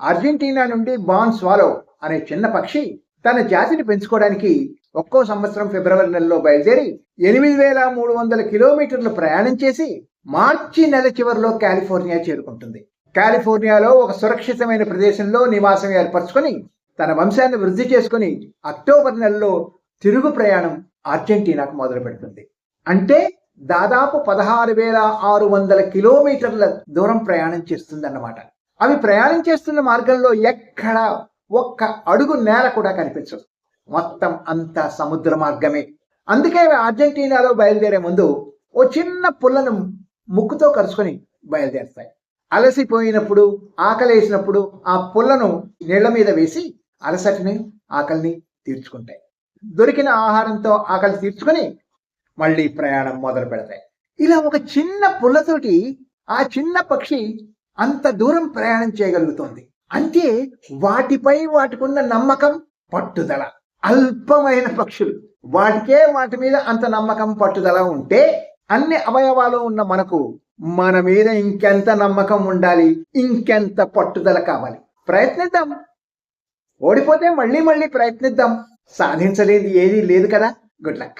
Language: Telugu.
అర్జెంటీనా నుండి బాన్ స్వాలో అనే చిన్న పక్షి తన జాతిని పెంచుకోవడానికి ఒక్కో సంవత్సరం ఫిబ్రవరి నెలలో బయలుదేరి ఎనిమిది వేల మూడు వందల కిలోమీటర్లు ప్రయాణం చేసి మార్చి నెల చివరిలో కాలిఫోర్నియా చేరుకుంటుంది. కాలిఫోర్నియాలో ఒక సురక్షితమైన ప్రదేశంలో నివాసం ఏర్పరచుకొని తన వంశాన్ని వృద్ధి చేసుకుని అక్టోబర్ నెలలో తిరుగు ప్రయాణం అర్జెంటీనాకు మొదలు పెడుతుంది. అంటే దాదాపు పదహారు వేల ఆరు వందల కిలోమీటర్ల దూరం ప్రయాణం చేస్తుందన్నమాట. అవి ప్రయాణం చేస్తున్న మార్గంలో ఎక్కడ ఒక్క అడుగు నేల కూడా కనిపించదు. మొత్తం అంతా సముద్ర మార్గమే. అందుకే అవి అర్జెంటీనాలో బయలుదేరే ముందు ఓ చిన్న పుల్లను ముక్కుతో కరుచుకొని బయలుదేరుతాయి. అలసిపోయినప్పుడు ఆకలేసినప్పుడు ఆ పుల్లను నీళ్ళ మీద వేసి అలసటిని ఆకలిని తీర్చుకుంటాయి. దొరికిన ఆహారంతో ఆకలి తీర్చుకొని మళ్ళీ ప్రయాణం మొదలు పెడతాయి ఇలా ఒక చిన్న పుల్లతోటి ఆ చిన్న పక్షి అంత దూరం ప్రయాణం చేయగలుగుతోంది. అంటే వాటిపై వాటికున్న నమ్మకం పట్టుదల. అల్పమైన పక్షులు. వాటికే వాటి మీద అంత నమ్మకం పట్టుదల ఉంటే అన్ని అవయవాలు ఉన్న మనకు మన మీద ఇంకెంత నమ్మకం ఉండాలి ఇంకెంత పట్టుదల కావాలి? ప్రయత్నిద్దాం. ఓడిపోతే మళ్ళీ మళ్ళీ ప్రయత్నిద్దాం. సాధించలేదు ఏదీ లేదు కదా. Good luck